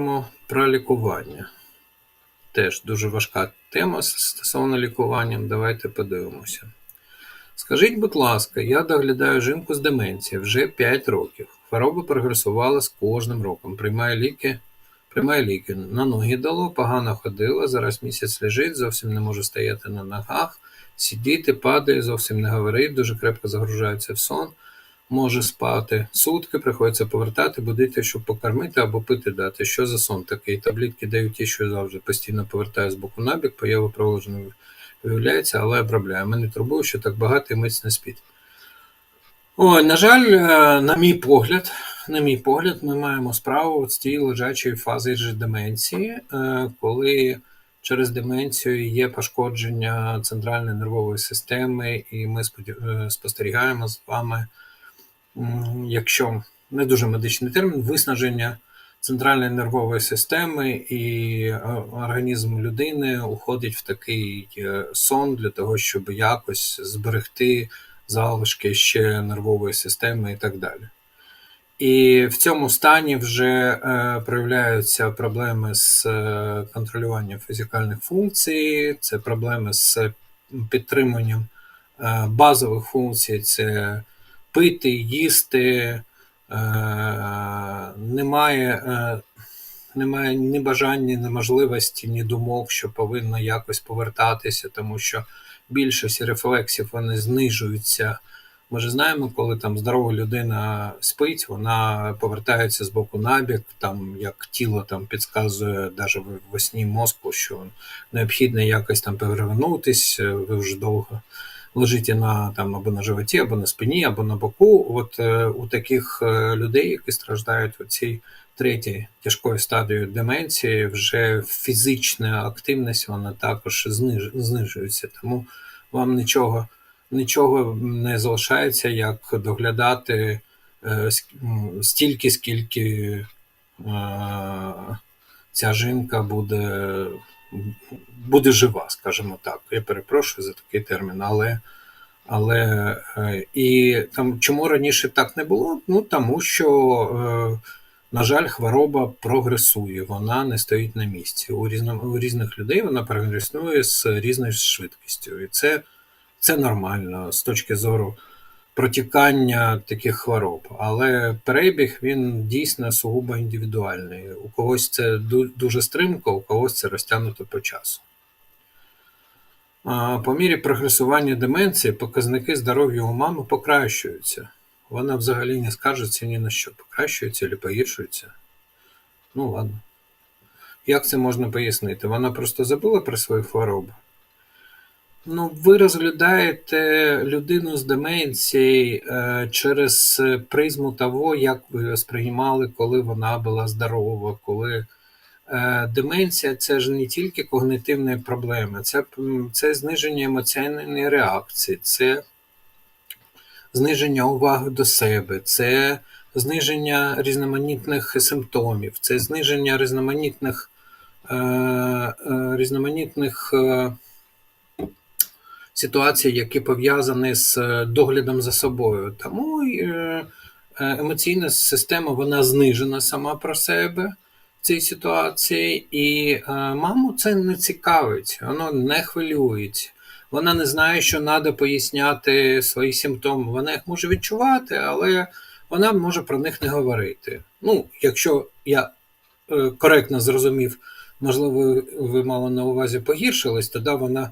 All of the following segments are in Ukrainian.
Поговоримо про лікування. Теж дуже важка тема стосовно лікування. Давайте подивимося. Скажіть, будь ласка, я доглядаю жінку з деменцією вже 5 років. Хвороба прогресувала з кожним роком. Приймає ліки, приймає ліки. На ноги дало, погано ходила, зараз місяць лежить, зовсім не може стояти на ногах, сидіти, падає, зовсім не говорить, дуже крепко загружається в сон, може спати. Сутки приходиться повертати, будити, щоб покормити або пити дати. Що за сон такий? Таблітки дають ті, що завжди постійно повертаю з боку на бік, поява проложеної виявляється, але обробляю. Мене турбує, що так багато і миць не спить. Ой, на жаль, е, на мій погляд, на мій погляд, ми маємо справу з тією лежачою фазою деменції, е, коли через деменцію є пошкодження центральної нервової системи, і ми е, спостерігаємо з вами, якщо не дуже медичний термін, виснаження центральної нервової системи, і е, організм людини уходить в такий е, сон для того, щоб якось зберегти залишки ще нервової системи і так далі. І в цьому стані вже е, проявляються проблеми з е, контролюванням фізикальних функцій, це проблеми з підтриманням е, базових функцій, це пити, їсти, е, немає, е, немає ні бажання, ні можливості, ні думок, що повинно якось повертатися, тому що більшість рефлексів вони знижуються. Ми ж знаємо, коли там здорова людина спить, вона повертається з боку на бік, там як тіло там підказує навіть в сні мозку, що необхідно якось там перевернутись, ви вже довго лежите на там або на животі, або на спині, або на боку. От е, у таких е, людей, які страждають у цій третій тяжкої стадії деменції, вже фізична активність вона також зниж, знижується. Тому вам нічого нічого не залишається, як доглядати е, стільки, скільки ця жінка буде, буде жива, скажімо так. Я перепрошую за такий термін, але. Але е, і там чому раніше так не було? Ну тому що, е, на жаль, хвороба прогресує, вона не стоїть на місці. У, різно, у різних людей вона прогресує з різною швидкістю. І це це нормально з точки зору протікання таких хвороб. Але перебіг він дійсно сугубо індивідуальний. У когось це дуже стрімко, у когось це розтягнуто по часу. По мірі прогресування деменції показники здоров'я у мами покращуються. Вона взагалі не скаржиться ні на що, покращується чи погіршується. Ну ладно. Як це можна пояснити? Вона просто забула про свою хворобу. Ну, ви розглядаєте людину з деменцією е, через призму того, як ви сприймали, коли вона була здорова, коли е, деменція це ж не тільки когнитивні проблеми, це, це зниження емоційної реакції, це зниження уваги до себе, це зниження різноманітних симптомів, це зниження різноманітних, е, різноманітних ситуацій, які пов'язані з е, доглядом за собою. Тому е, е, емоційна система вона знижена сама про себе в цій ситуації, і маму це не цікавить, воно не хвилюється. Вона не знає, що треба поясняти свої симптоми. Вона їх може відчувати, але вона може про них не говорити. Ну, якщо я коректно зрозумів, можливо, ви мали на увазі погіршилась, тоді вона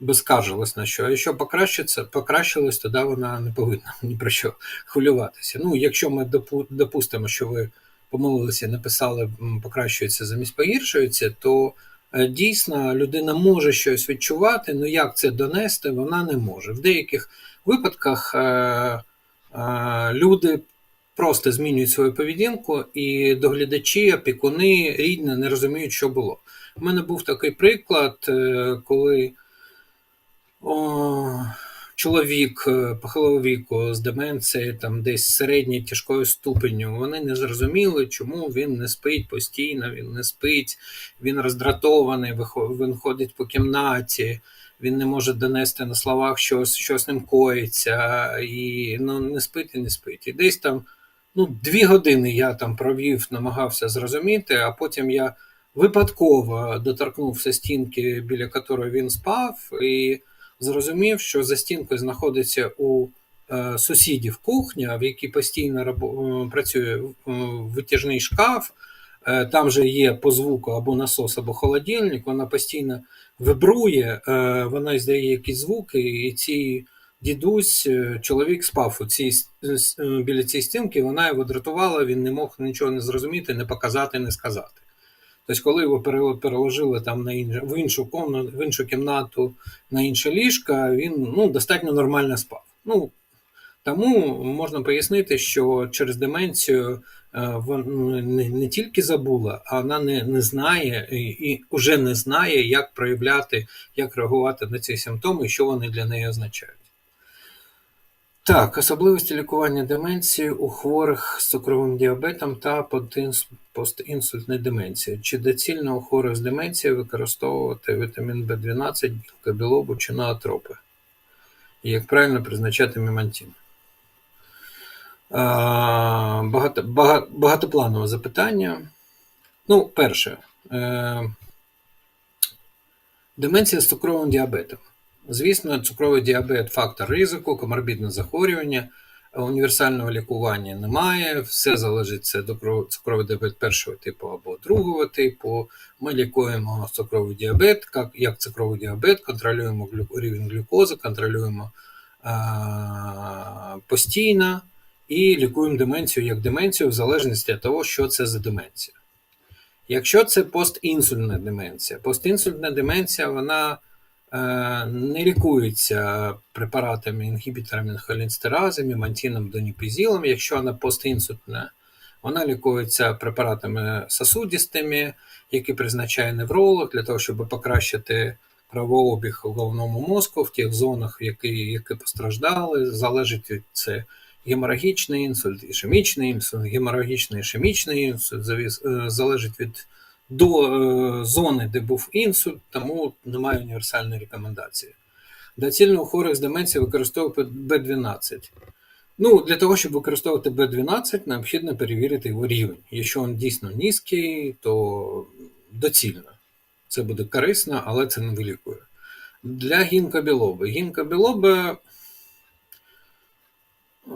би скаржилась на що. А якщо покращиться, покращилось, тоді вона не повинна ні про що хвилюватися. Ну, якщо ми допу- допустимо, що ви помилилися, написали покращується замість погіршується, то е, дійсно людина може щось відчувати, але як це донести, вона не може. В деяких випадках е, е, люди просто змінюють свою поведінку, і доглядачі, опікуни, рідні не розуміють, що було. У мене був такий приклад, коли о, чоловік е, похилого віку з деменцією, там десь середньої тяжкою ступеню, вони не зрозуміли, чому він не спить постійно, він не спить, він роздратований, він ходить по кімнаті, він не може донести на словах, що, що з ним коїться, і ну, не спить і не спить. І десь там ну, дві години я там провів, намагався зрозуміти, а потім я випадково доторкнувся стінки, біля якої він спав, і зрозумів, що за стінкою знаходиться у е, сусідів кухня, в якій постійно рабо- е, працює е, витяжний шкаф. Там же є по звуку або насос, або холодильник, вона постійно вибрує, вона здає якісь звуки, і ці дідусь, чоловік спав у цій, біля цієї стінки, вона його дратувала, він не мог нічого не зрозуміти, не показати, не сказати. Тобто, коли його переложили там на іншу, в, іншу комнату, в іншу кімнату, на інше ліжко, він ну, достатньо нормально спав. Ну, тому можна пояснити, що через деменцію е, вона не, не тільки забула, а вона не, не знає і, вже не знає, як проявляти, як реагувати на ці симптоми що вони для неї означають. Так, особливості лікування деменції у хворих з цукровим діабетом та постінсультної деменції. Чи доцільно у хворих з деменцією використовувати вітамін В12, білка білобу чи наотропи? І як правильно призначати мемантін? А, Багато, багатопланове запитання. Ну, перше. Е, Деменція з цукровим діабетом. Звісно, цукровий діабет фактор ризику, коморбідне захворювання, універсального лікування немає. Все залежить до цукровий діабет першого типу або другого типу. Ми лікуємо цукровий діабет, як, як цукровий діабет, контролюємо глю- рівень глюкози, контролюємо а, постійно і лікуємо деменцію як деменцію в залежності від того, що це за деменція. Якщо це постінсульна деменція, постінсульна деменція вона е, не лікується препаратами інгібіторами холінстерази, мімантіном, доніпізілом. Якщо вона постінсульна, вона лікується препаратами сосудистими, які призначає невролог для того, щоб покращити кровообіг у головному мозку в тих зонах, які, які постраждали, залежить від це геморагічний інсульт, ішемічний інсульт, геморагічний ішемічний інсульт, е, залежить від до е, зони, де був інсульт, тому немає універсальної рекомендації. Доцільно у хворих з деменцією використовувати B12. Ну, для того, щоб використовувати B12, необхідно перевірити його рівень. Якщо він дійсно низький, то доцільно. Це буде корисно, але це не вилікує. Для гінкобілоби. Гінкобілоби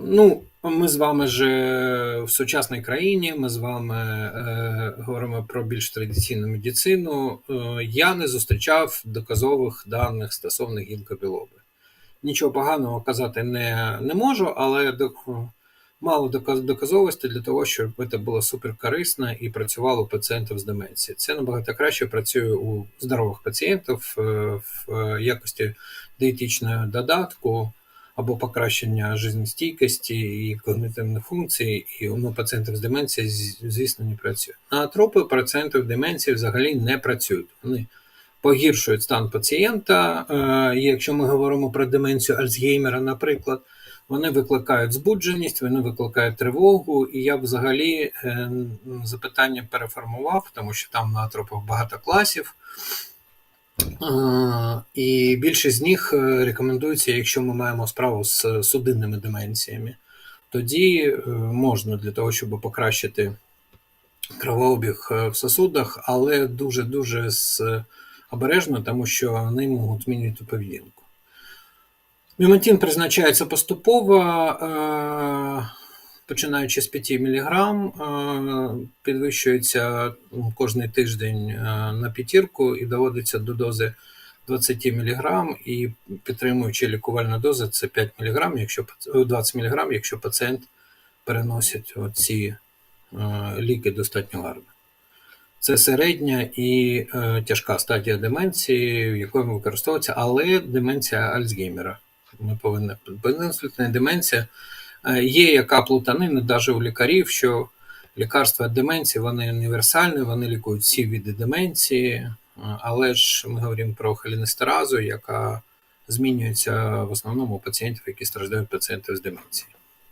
Ну, ми з вами ж е, в сучасній країні, ми з вами е, говоримо про більш традиційну медицину. Е, я не зустрічав доказових даних стосовно гінкобілоби. Нічого поганого казати не, не можу, але док- мало доказ- доказовості для того, щоб це було суперкорисно і працювало у пацієнтів з деменцією. Це набагато краще працює у здорових пацієнтів е, в е, якості дієтичного додатку або покращення жизнестійкості і когнитивних функцій, і у пацієнтів з деменцією, звісно, не працює. Наотропи у пацієнтів з деменцією взагалі не працюють. Вони погіршують стан пацієнта. Е, Якщо ми говоримо про деменцію Альцгеймера, наприклад, вони викликають збудженість, вони викликають тривогу, і я взагалі е, запитання переформував, тому що там наотропів багато класів. Е, І більшість з них е, рекомендується, якщо ми маємо справу з судинними деменціями, тоді е, можна для того, щоб покращити кровообіг е, в сосудах, але дуже-дуже обережно, тому що вони можуть змінювати поведінку. Мімантин призначається поступово, е, починаючи з 5 мг, е, підвищується м, кожний тиждень е, на п'ятірку і доводиться до дози 20 мг, і підтримуючи лікувальну дозу це 5 мг, якщо е, 20 мг, якщо пацієнт переносить ці ліки достатньо гарно. Це середня і е, тяжка стадія деменції, в якої використовується, але деменція Альцгеймера. Ми повинні безінсультна деменція. Е, є яка плутанина навіть у лікарів, що лікарства деменції вони універсальні, вони лікують всі види деменції, е, але ж ми говоримо про холінестеразу, яка змінюється в основному у пацієнтів, які страждають пацієнти з деменцією.